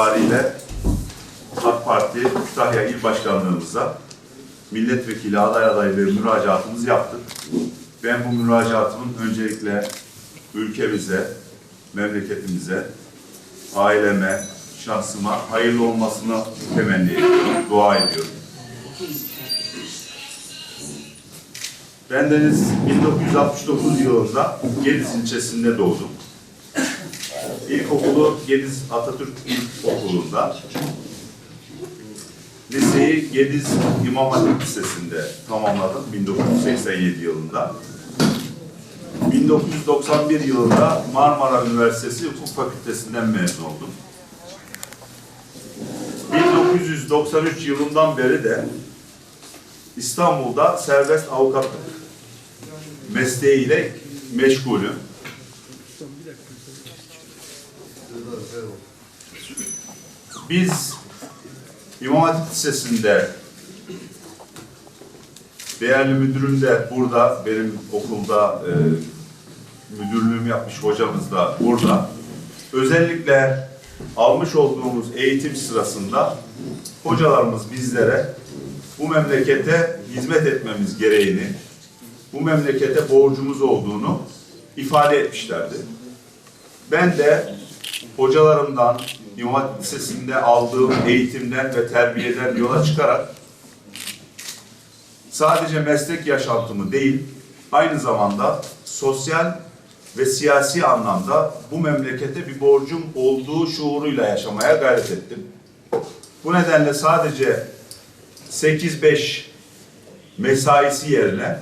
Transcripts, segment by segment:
itibariyle AK Parti Kütahya İl Başkanlığımıza milletvekili aday adaylığı müracaatımızı yaptık. Ben bu müracaatımın öncelikle ülkemize, memleketimize, aileme, şahsıma hayırlı olmasını temenni ediyorum, dua ediyorum. Bendeniz 1969 yılında Gediz ilçesinde doğdum. İlkokulu Gediz Atatürk İlkokulu'nda, liseyi Gediz İmam Hatip Lisesi'nde tamamladım 1987 yılında. 1991 yılında Marmara Üniversitesi Hukuk Fakültesinden mezun oldum. 1993 yılından beri de İstanbul'da serbest avukatlık mesleğiyle meşgulüm. Biz İmam Hatip Lisesi'nde değerli müdürüm de burada, benim okulda e, müdürlüğümü yapmış hocamız da burada. Özellikle almış olduğumuz eğitim sırasında hocalarımız bizlere bu memlekete hizmet etmemiz gereğini, bu memlekete borcumuz olduğunu ifade etmişlerdi. Ben de hocalarımdan, İmam Hatip Lisesi'nde aldığım eğitimden ve terbiyeden yola çıkarak sadece meslek yaşantımı değil, aynı zamanda sosyal ve siyasi anlamda bu memlekete bir borcum olduğu şuuruyla yaşamaya gayret ettim. Bu nedenle sadece 8-5 mesaisi yerine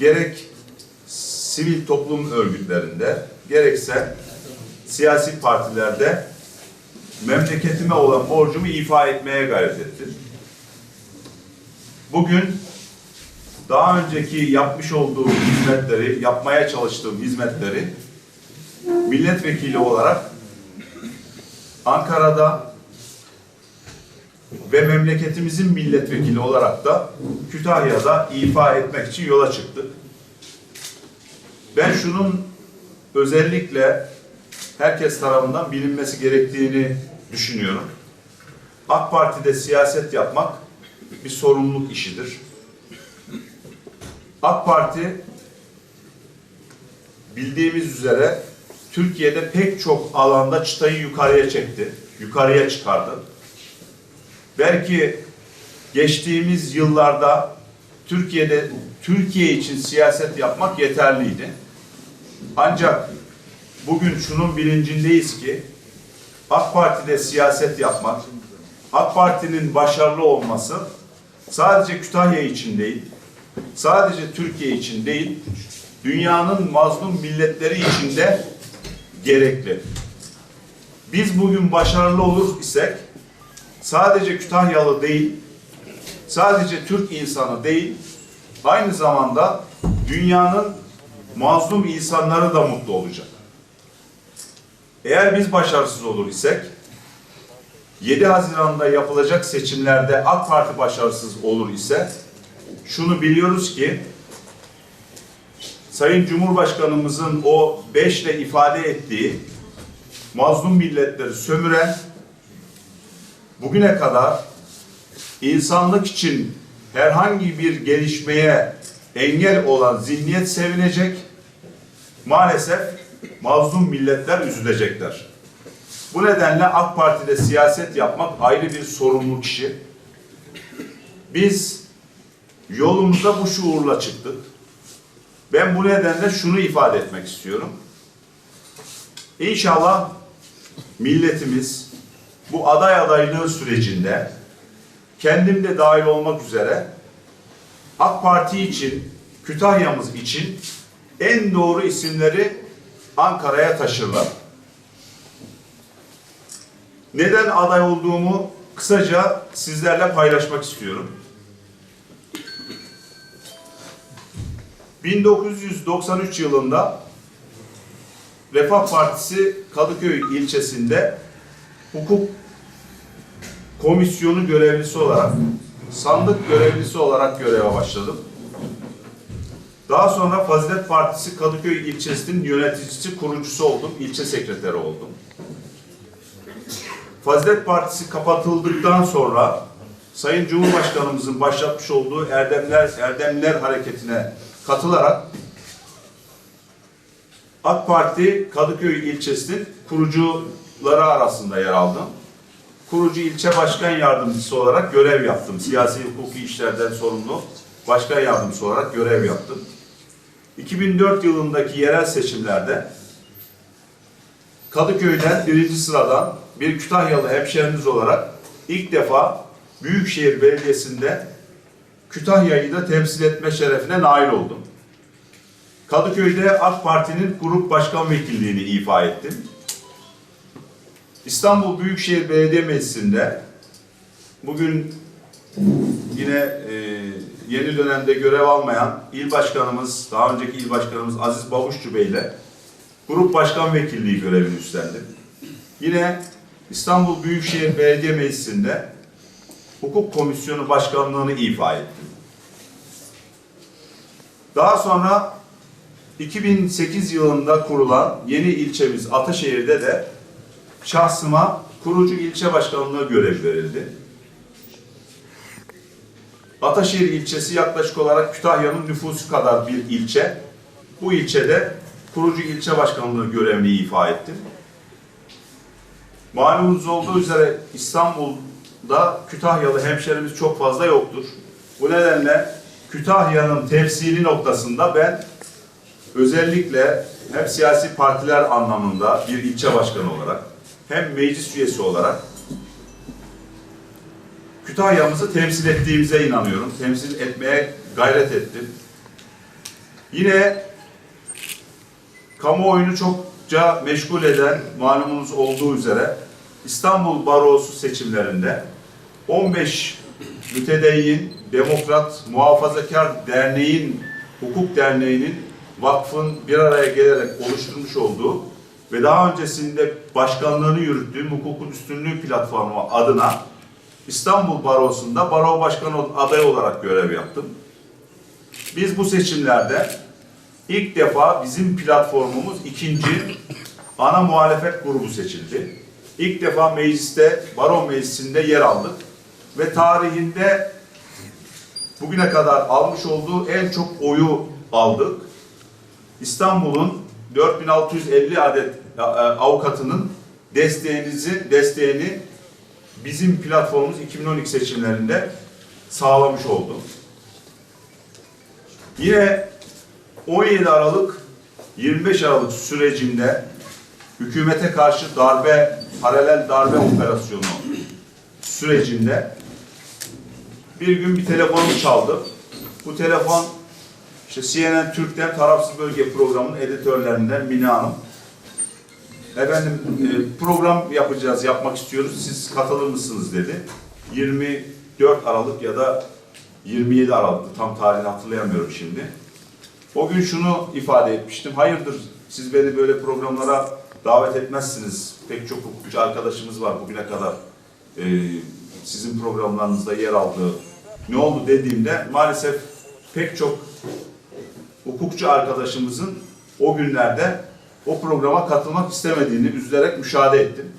gerek sivil toplum örgütlerinde gerekse siyasi partilerde memleketime olan borcumu ifa etmeye gayret ettim. Bugün daha önceki yapmış olduğum hizmetleri, yapmaya çalıştığım hizmetleri milletvekili olarak Ankara'da ve memleketimizin milletvekili olarak da Kütahya'da ifa etmek için yola çıktık. Ben şunun özellikle herkes tarafından bilinmesi gerektiğini düşünüyorum. AK Parti'de siyaset yapmak bir sorumluluk işidir. AK Parti bildiğimiz üzere Türkiye'de pek çok alanda çıtayı yukarıya çekti, yukarıya çıkardı. Belki geçtiğimiz yıllarda Türkiye'de Türkiye için siyaset yapmak yeterliydi. Ancak bugün şunun bilincindeyiz ki AK Parti'de siyaset yapmak, AK Parti'nin başarılı olması sadece Kütahya için değil, sadece Türkiye için değil, dünyanın mazlum milletleri için de gerekli. Biz bugün başarılı olur isek sadece Kütahyalı değil, sadece Türk insanı değil, aynı zamanda dünyanın mazlum insanları da mutlu olacak. Eğer biz başarısız olur isek, 7 Haziran'da yapılacak seçimlerde AK Parti başarısız olur ise, şunu biliyoruz ki, Sayın Cumhurbaşkanımızın o beşle ifade ettiği mazlum milletleri sömüren, bugüne kadar insanlık için herhangi bir gelişmeye engel olan zihniyet sevinecek, maalesef mazlum milletler üzülecekler. Bu nedenle AK Parti'de siyaset yapmak ayrı bir sorumluluk işi. Biz yolumuza bu şuurla çıktık. Ben bu nedenle şunu ifade etmek istiyorum. İnşallah milletimiz bu aday adaylığı sürecinde kendim de dahil olmak üzere AK Parti için, Kütahya'mız için en doğru isimleri Ankara'ya taşırlar. Neden aday olduğumu kısaca sizlerle paylaşmak istiyorum. 1993 yılında Refah Partisi Kadıköy ilçesinde hukuk komisyonu görevlisi olarak, sandık görevlisi olarak göreve başladım. Daha sonra Fazilet Partisi Kadıköy ilçesinin yöneticisi, kurucusu oldum, ilçe sekreteri oldum. Fazilet Partisi kapatıldıktan sonra Sayın Cumhurbaşkanımızın başlatmış olduğu Erdemler Erdemler hareketine katılarak AK Parti Kadıköy ilçesinin kurucuları arasında yer aldım. Kurucu ilçe başkan yardımcısı olarak görev yaptım. Siyasi hukuki işlerden sorumlu başkan yardımcısı olarak görev yaptım. 2004 yılındaki yerel seçimlerde Kadıköy'den birinci sıradan bir Kütahyalı hemşehriniz olarak ilk defa Büyükşehir Belediyesi'nde Kütahya'yı da temsil etme şerefine nail oldum. Kadıköy'de AK Parti'nin grup başkan vekilliğini ifa ettim. İstanbul Büyükşehir Belediye Meclisi'nde bugün yine e, yeni dönemde görev almayan il başkanımız, daha önceki il başkanımız Aziz Babuşçu Bey ile grup başkan vekilliği görevini üstlendim. Yine İstanbul Büyükşehir Belediye Meclisi'nde hukuk komisyonu başkanlığını ifa ettim. Daha sonra 2008 yılında kurulan yeni ilçemiz Ataşehir'de de şahsıma kurucu ilçe başkanlığı görev verildi. Ataşehir ilçesi yaklaşık olarak Kütahya'nın nüfusu kadar bir ilçe. Bu ilçede kurucu ilçe başkanlığı görevini ifa ettim. Malumunuz olduğu üzere İstanbul'da Kütahyalı hemşerimiz çok fazla yoktur. Bu nedenle Kütahya'nın temsili noktasında ben özellikle hem siyasi partiler anlamında bir ilçe başkanı olarak hem meclis üyesi olarak Kütahya'mızı temsil ettiğimize inanıyorum. Temsil etmeye gayret ettim. Yine kamuoyunu çokça meşgul eden malumunuz olduğu üzere İstanbul Barosu seçimlerinde 15 mütedeyyin, demokrat, muhafazakar derneğin, hukuk derneğinin vakfın bir araya gelerek oluşturmuş olduğu ve daha öncesinde başkanlığını yürüttüğüm hukukun üstünlüğü platformu adına İstanbul Barosu'nda baro başkanı adayı olarak görev yaptım. Biz bu seçimlerde ilk defa bizim platformumuz ikinci ana muhalefet grubu seçildi. İlk defa mecliste, baro meclisinde yer aldık ve tarihinde bugüne kadar almış olduğu en çok oyu aldık. İstanbul'un 4650 adet e, avukatının desteğinizi desteğini bizim platformumuz 2012 seçimlerinde sağlamış oldu. Yine 17 Aralık 25 Aralık sürecinde hükümete karşı darbe, paralel darbe operasyonu sürecinde bir gün bir telefonum çaldı. Bu telefon işte CNN Türk'ten Tarafsız Bölge programının editörlerinden Mine Hanım. Efendim e, program yapacağız, yapmak istiyoruz. Siz katılır mısınız dedi. 24 Aralık ya da 27 Aralık tam tarihini hatırlayamıyorum şimdi. O gün şunu ifade etmiştim. Hayırdır siz beni böyle programlara davet etmezsiniz. Pek çok hukukçu arkadaşımız var bugüne kadar. e, sizin programlarınızda yer aldığı ne oldu dediğimde maalesef pek çok hukukçu arkadaşımızın o günlerde o programa katılmak istemediğini üzülerek müşahede ettim.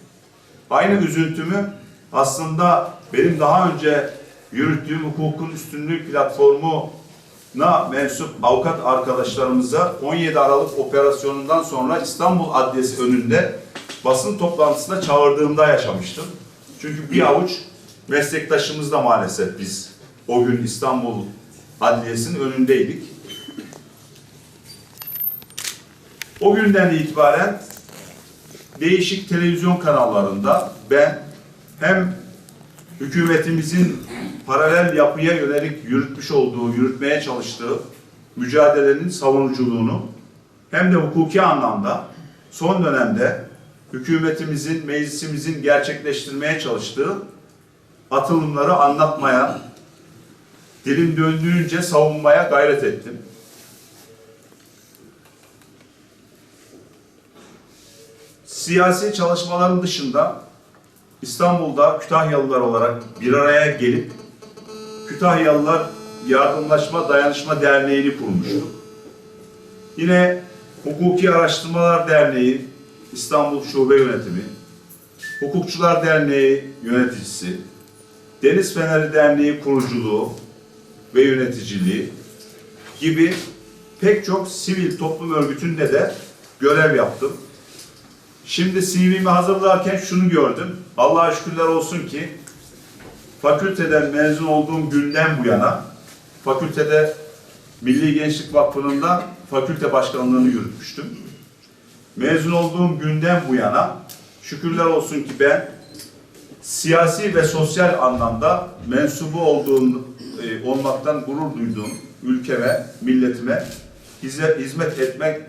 Aynı üzüntümü aslında benim daha önce yürüttüğüm hukukun üstünlüğü platformuna mensup avukat arkadaşlarımıza 17 Aralık operasyonundan sonra İstanbul Adliyesi önünde basın toplantısına çağırdığımda yaşamıştım. Çünkü bir avuç meslektaşımız da maalesef biz o gün İstanbul Adliyesi'nin önündeydik. O günden itibaren değişik televizyon kanallarında ben hem hükümetimizin paralel yapıya yönelik yürütmüş olduğu, yürütmeye çalıştığı mücadelenin savunuculuğunu hem de hukuki anlamda son dönemde hükümetimizin, meclisimizin gerçekleştirmeye çalıştığı atılımları anlatmaya, dilim döndüğünce savunmaya gayret ettim. Siyasi çalışmaların dışında İstanbul'da Kütahyalılar olarak bir araya gelip Kütahyalılar Yardımlaşma Dayanışma Derneği'ni kurmuştuk. Yine Hukuki Araştırmalar Derneği, İstanbul Şube Yönetimi, Hukukçular Derneği yöneticisi, Deniz Feneri Derneği kuruculuğu ve yöneticiliği gibi pek çok sivil toplum örgütünde de görev yaptım. Şimdi CV'mi hazırlarken şunu gördüm. Allah'a şükürler olsun ki fakülteden mezun olduğum günden bu yana fakültede Milli Gençlik Vakfı'nın da fakülte başkanlığını yürütmüştüm. Mezun olduğum günden bu yana şükürler olsun ki ben siyasi ve sosyal anlamda mensubu olduğum, e, olmaktan gurur duyduğum ülkeme, milletime hizmet etmek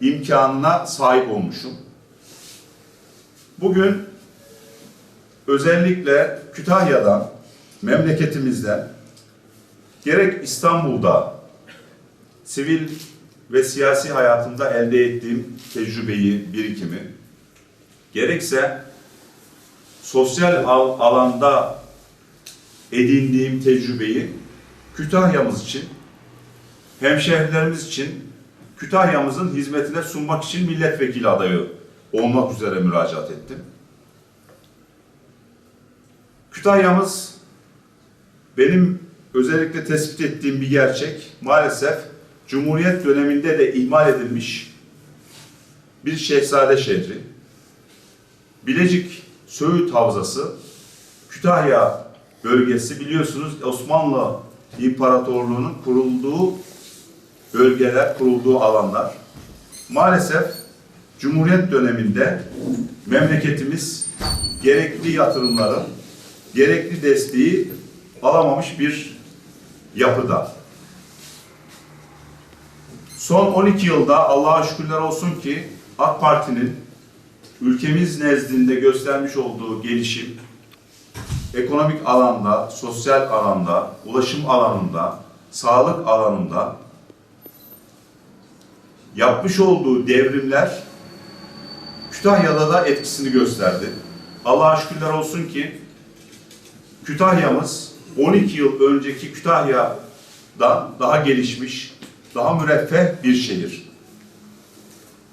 imkanına sahip olmuşum. Bugün özellikle Kütahya'dan, memleketimizden, gerek İstanbul'da sivil ve siyasi hayatımda elde ettiğim tecrübeyi, birikimi, gerekse sosyal al- alanda edindiğim tecrübeyi Kütahya'mız için, hemşehrilerimiz için, Kütahya'mızın hizmetine sunmak için milletvekili adayı olmak üzere müracaat ettim. Kütahya'mız benim özellikle tespit ettiğim bir gerçek. Maalesef Cumhuriyet döneminde de ihmal edilmiş bir şehzade şehri. Bilecik Söğüt Havzası, Kütahya bölgesi biliyorsunuz Osmanlı İmparatorluğu'nun kurulduğu bölgeler, kurulduğu alanlar. Maalesef Cumhuriyet döneminde memleketimiz gerekli yatırımları, gerekli desteği alamamış bir yapıda. Son 12 yılda Allah'a şükürler olsun ki AK Parti'nin ülkemiz nezdinde göstermiş olduğu gelişim, ekonomik alanda, sosyal alanda, ulaşım alanında, sağlık alanında yapmış olduğu devrimler Kütahya'da da etkisini gösterdi. Allah'a şükürler olsun ki Kütahya'mız 12 yıl önceki Kütahya'dan daha gelişmiş, daha müreffeh bir şehir.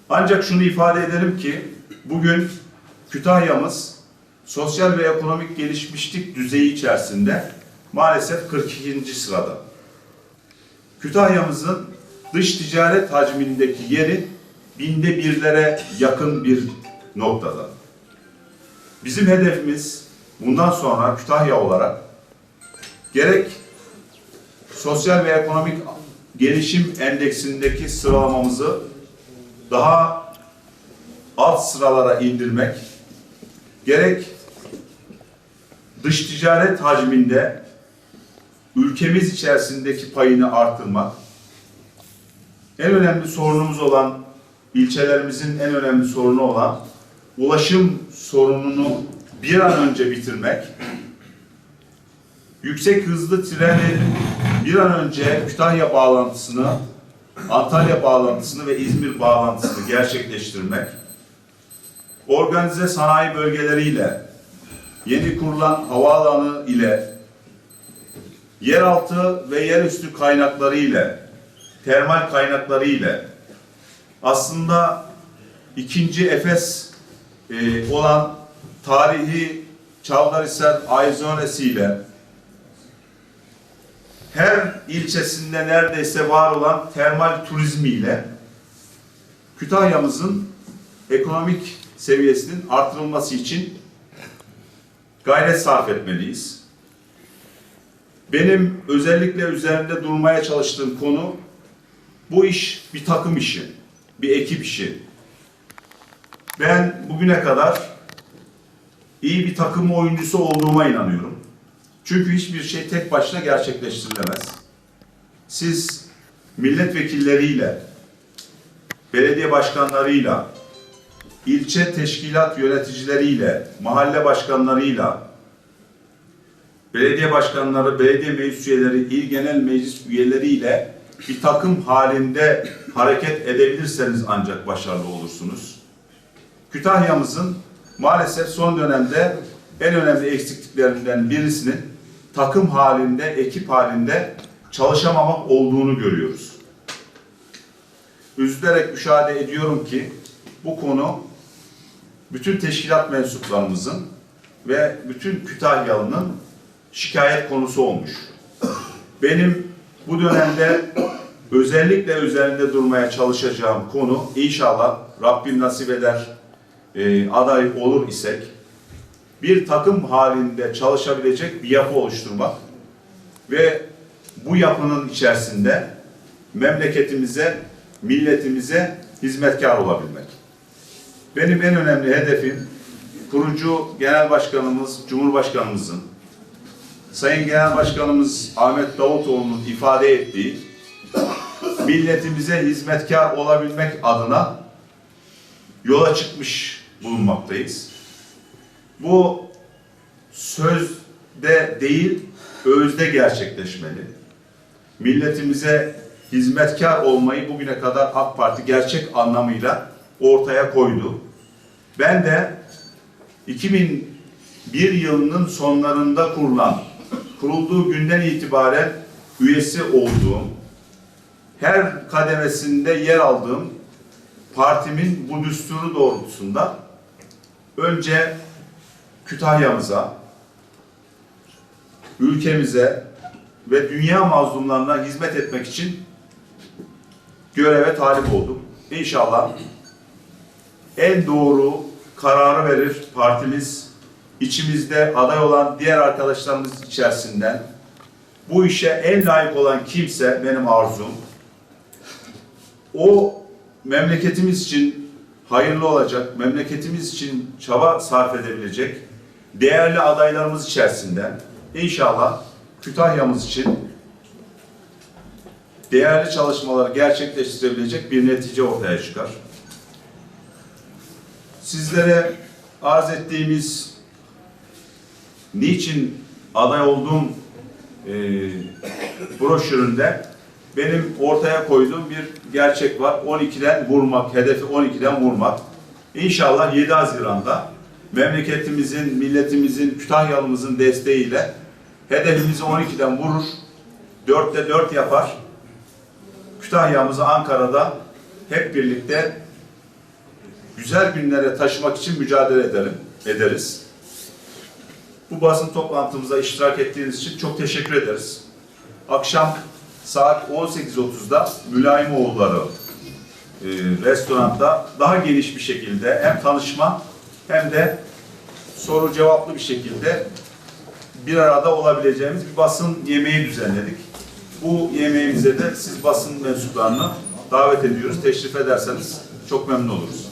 Ancak şunu ifade edelim ki bugün Kütahya'mız sosyal ve ekonomik gelişmişlik düzeyi içerisinde maalesef 42. sırada. Kütahya'mızın dış ticaret hacmindeki yeri binde birlere yakın bir noktada. Bizim hedefimiz bundan sonra Kütahya olarak gerek sosyal ve ekonomik gelişim endeksindeki sıralamamızı daha alt sıralara indirmek, gerek dış ticaret hacminde ülkemiz içerisindeki payını artırmak, en önemli sorunumuz olan, ilçelerimizin en önemli sorunu olan ulaşım sorununu bir an önce bitirmek, yüksek hızlı treni bir an önce Kütahya bağlantısını, Antalya bağlantısını ve İzmir bağlantısını gerçekleştirmek, organize sanayi bölgeleriyle, yeni kurulan havaalanı ile, yeraltı ve yerüstü kaynakları ile, termal kaynakları ile, aslında ikinci Efes e, olan tarihi Çavdarhisar Ayzonesi ile her ilçesinde neredeyse var olan termal turizmiyle Kütahya'mızın ekonomik seviyesinin artırılması için gayret sarf etmeliyiz. Benim özellikle üzerinde durmaya çalıştığım konu bu iş bir takım işi, bir ekip işi. Ben bugüne kadar iyi bir takım oyuncusu olduğuma inanıyorum. Çünkü hiçbir şey tek başına gerçekleştirilemez. Siz milletvekilleriyle, belediye başkanlarıyla, ilçe teşkilat yöneticileriyle, mahalle başkanlarıyla, belediye başkanları, belediye meclis üyeleri, il genel meclis üyeleriyle bir takım halinde hareket edebilirseniz ancak başarılı olursunuz. Kütahya'mızın maalesef son dönemde en önemli eksikliklerinden birisinin takım halinde, ekip halinde çalışamamak olduğunu görüyoruz. Üzülerek müşahede ediyorum ki bu konu bütün teşkilat mensuplarımızın ve bütün Kütahyalı'nın şikayet konusu olmuş. Benim bu dönemde özellikle üzerinde durmaya çalışacağım konu inşallah Rabbim nasip eder e, aday olur isek bir takım halinde çalışabilecek bir yapı oluşturmak ve bu yapının içerisinde memleketimize, milletimize hizmetkar olabilmek. Benim en önemli hedefim kurucu genel başkanımız, cumhurbaşkanımızın, Sayın Genel Başkanımız Ahmet Davutoğlu'nun ifade ettiği milletimize hizmetkar olabilmek adına yola çıkmış bulunmaktayız. Bu sözde değil, özde gerçekleşmeli. Milletimize hizmetkar olmayı bugüne kadar AK Parti gerçek anlamıyla ortaya koydu. Ben de 2001 yılının sonlarında kurulan, kurulduğu günden itibaren üyesi olduğum, her kademesinde yer aldığım partimin bu düsturu doğrultusunda önce Kütahya'mıza, ülkemize ve dünya mazlumlarına hizmet etmek için göreve talip oldum. İnşallah en doğru kararı verir partimiz içimizde aday olan diğer arkadaşlarımız içerisinden bu işe en layık olan kimse benim arzum. O memleketimiz için hayırlı olacak, memleketimiz için çaba sarf edebilecek değerli adaylarımız içerisinden inşallah Kütahya'mız için değerli çalışmaları gerçekleştirebilecek bir netice ortaya çıkar. Sizlere arz ettiğimiz niçin aday olduğum e, broşüründe benim ortaya koyduğum bir gerçek var. 12'den vurmak, hedefi 12'den vurmak. İnşallah 7 Haziran'da memleketimizin, milletimizin, Kütahyalımızın desteğiyle hedefimizi 12'den vurur. 4'te 4 yapar. Kütahya'mızı Ankara'da hep birlikte güzel günlere taşımak için mücadele edelim, ederiz. Bu basın toplantımıza iştirak ettiğiniz için çok teşekkür ederiz. Akşam saat 18.30'da Mülayimoğulları e, restoranda daha geniş bir şekilde hem tanışma hem de soru cevaplı bir şekilde bir arada olabileceğimiz bir basın yemeği düzenledik. Bu yemeğimize de siz basın mensuplarını davet ediyoruz. Teşrif ederseniz çok memnun oluruz.